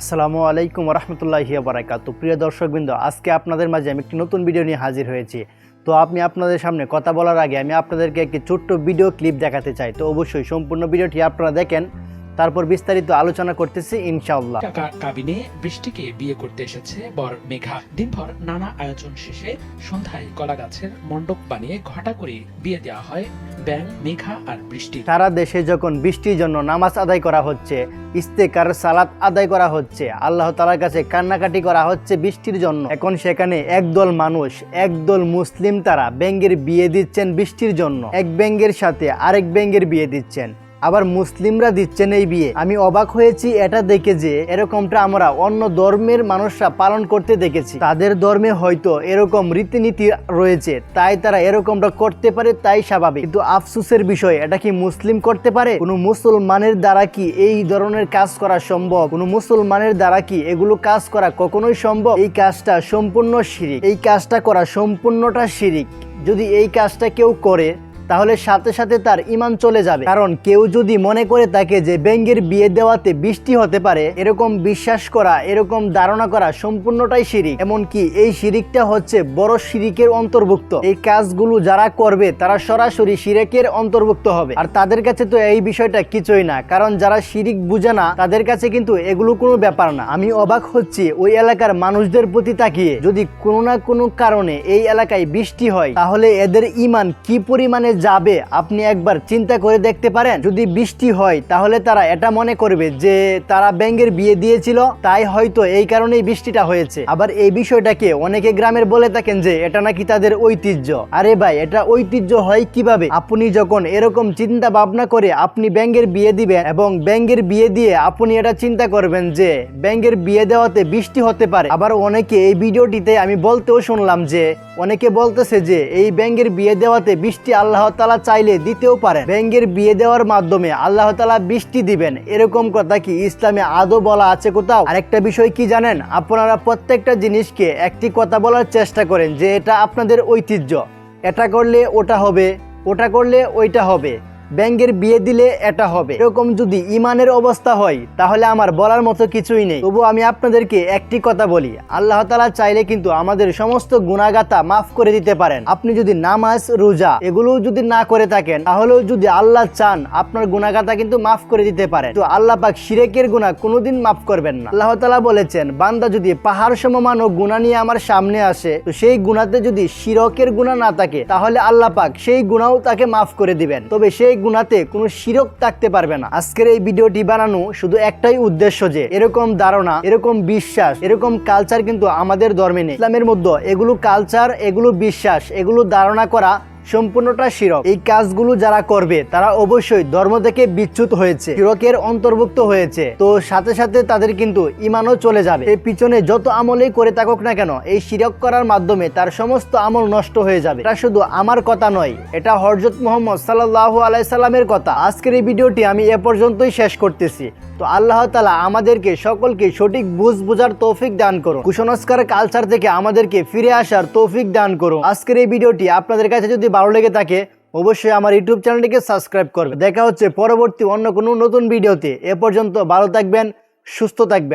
আসসালামু আলাইকুম রহমতুল্লাহি বারাকাতু প্রিয় দর্শকবৃন্দ, আজকে আপনাদের মাঝে আমি একটি নতুন ভিডিও নিয়ে হাজির হয়েছি। তো আপনি আপনাদের সামনে কথা বলার আগে আমি আপনাদেরকে একটি ছোট্ট ভিডিও ক্লিপ দেখাতে চাই। তো অবশ্যই সম্পূর্ণ ভিডিওটি আপনারা দেখেন। তারপর বিস্তারিত আলোচনা করতেছি ইনশাআল্লাহ। কাকা কাবিনে বৃষ্টিকে বিয়ে করতে এসেছে বর মেঘা। দিনভর নানা আয়োজন শেষে সন্ধ্যায় কলা গাছের মণ্ডপ বানিয়ে ঘটা করে বিয়ে দেওয়া হয় ব্যাং মেঘা আর বৃষ্টি। সারা দেশে যখন বৃষ্টির জন্য নামাজ আদায় করা হচ্ছে ইস্তেকার সালাত আদায় করা হচ্ছে আল্লাহ তালার কাছে কান্নাকাটি করা হচ্ছে বৃষ্টির জন্য। এখন সেখানে একদল মানুষ একদল মুসলিম তারা ব্যাঙ্গের বিয়ে দিচ্ছেন বৃষ্টির জন্য। এক ব্যাঙ্গের সাথে আরেক ব্যাঙ্গের বিয়ে দিচ্ছেন। আবার মুসলিমরা দিচ্ছেন এই বিয়ে। আমি অবাক হয়েছি, এটা দেখে যে এরকমটা আমরা অন্য ধর্মের মানুষরা পালন করতে দেখেছি। তাদের ধর্মে হয়তো এরকম রীতিনীতি রয়েছে, তাই তারা এরকমটা করতে পারে, তাই স্বাভাবিক। কিন্তু আফসুসের বিষয়, এটা কি মুসলিম করতে পারে? কোনো মুসলমানের দ্বারা কি এই ধরনের কাজ করা সম্ভব? কোনো মুসলমানের দ্বারা কি এগুলো কাজ করা কখনোই সম্ভব? এই কাজটা সম্পূর্ণ শিরিক। এই কাজটা করা সম্পূর্ণটা শিরিক। যদি এই কাজটা কেউ করে তাহলে সাথে সাথে তার ইমান চলে যাবে। কারণ কেউ যদি মনে করে থাকে যে ব্যাঙ্গের বিয়ে দেওয়াতে বৃষ্টি হতে পারে, এরকম বিশ্বাস করা, এরকম ধারণা করা সম্পূর্ণটাই শিরিক। এমনকি এই শিরিকটা হচ্ছে বড় শিরিকের অন্তর্ভুক্ত। এই কাজগুলো যারা করবে, তারা সরাসরি শিরিকের অন্তর্ভুক্ত হবে। আর তাদের কাছে তো এই বিষয়টা কিছুই না। কারণ যারা শিরিক বুঝে না, তাদের কাছে কিন্তু এগুলো কোনো ব্যাপার না। আমি অবাক হচ্ছি ওই এলাকার মানুষদের প্রতি তাকিয়ে। যদি কোনো না কোনো কারণে এই এলাকায় বৃষ্টি হয়, তাহলে এদের ইমান কি পরিমাণে যাবে, আপনি একবার চিন্তা করে দেখতে পারেন। যদি বৃষ্টি হয়, তাহলে তারা এটা মনে করবে যে তারা ব্যাঙ্গের বিয়ে দিয়েছিল, তাই হয়তো এই কারণেই বৃষ্টিটা হয়েছে। আবার এই বিষয়টাকে অনেকে গ্রামের বলে থাকেন যে, এটা নাকি তাদের ঐতিহ্য। আরে ভাই, এটা ঐতিহ্য হয় কীভাবে? আপনি যখন এরকম চিন্তা ভাবনা করে আপনি ব্যাঙ্গের বিয়ে দিবেন এবং ব্যাঙ্গের বিয়ে দিয়ে আপনি এটা চিন্তা করবেন যে ব্যাঙ্গের বিয়ে দেওয়াতে বৃষ্টি হতে পারে। আবার অনেকে এই ভিডিওটিতে আমি বলতেও শুনলাম যে, অনেকে বলতেছে যে, এই ব্যাঙ্গের বিয়ে দেওয়াতে বৃষ্টি আল্লাহ তালা চাইলে দিতেও পারে ব্যাঙ্গের বিয়ে দেওয়ার মাধ্যমে আল্লাহ তালা বৃষ্টি দিবেন। এরকম কথা কি ইসলামে আদৌ বলা আছে কোথাও? আরেকটা বিষয় কি জানেন? আপনারা প্রত্যেকটা জিনিসকে একটি কথা বলার চেষ্টা করেন যে এটা আপনাদের ঐতিহ্য। এটা করলে ওটা হবে, ওটা করলে ওইটা হবে। ব্যাঙ্গের বিয়ে দিলে এটা হবে। এরকম যদি ইমানের অবস্থা হয়, তাহলে আমার বলার মতো কিছুই নেই। তবু আমি আপনাদেরকে একটি কথা বলি। আল্লাহ তালা চাইলে কিন্তু আমাদের সমস্ত গুণাগাতা মাফ করে দিতে পারেন। আপনি যদি নামাজ, রোজা এগুলো যদি না করে থাকেন, তাহলেও যদি আল্লাহ চান, আপনার গুণাগাতা কিন্তু মাফ করে দিতে পারেন। তো আল্লাহ পাক শিরেকের গুণা কোনোদিন মাফ করবেন না। আল্লাহ তালা বলেছেন, বান্দা যদি পাহাড় সমমান ও গুণা নিয়ে আমার সামনে আসে, তো সেই গুণাতে যদি শিরকের গুণা না থাকে, তাহলে আল্লাহ পাক সেই গুণাও তাকে মাফ করে দিবেন। তবে সেই গুণাতে কোনো শিরক থাকতে পারবে না। আজকের এই ভিডিওটি বানানো শুধু একটাই উদ্দেশ্য যে, এরকম ধারণা, এরকম বিশ্বাস, এরকম কালচার কিন্তু আমাদের ধর্মে নেই। ইসলামের মধ্যে এগুলো কালচার এগুলো বিশ্বাস, এগুলো ধারণা করা সম্পূর্ণটা শিরক। এই কাজগুলো যারা করবে, তারা অবশ্যই ধর্ম থেকে বিচ্যুত হয়েছে, শিরকের অন্তর্ভুক্ত হয়েছে। তো সাথে সাথে তাদের কিন্তু ইমানও চলে যাবে। এই পিছনে যত আমলেই করে থাকুক না কেন, এই শিরক করার মাধ্যমে তার সমস্ত আমল নষ্ট হয়ে যাবে। এটা শুধু আমার কথা নয়, এটা হরজত মোহাম্মদ সাল্লাহ আলাইসাল্লামের কথা। আজকের এই ভিডিওটি আমি এ পর্যন্তই শেষ করতেছি। তো আল্লাহ তালা আমাদেরকে সকলকে সঠিক বুঝ বোঝার তৌফিক দান করুন। কুসংস্কার কালচার থেকে আমাদেরকে ফিরে আসার তৌফিক দান করুন। আজকের এই ভিডিওটি আপনাদের কাছে যদি ভালো লেগে থাকে, অবশ্যই আমার ইউটিউব চ্যানেলটিকে সাবস্ক্রাইব করবে। দেখা হচ্ছে পরবর্তী অন্য কোনো নতুন ভিডিওতে। এ পর্যন্ত ভালো থাকবেন, সুস্থ থাকবেন।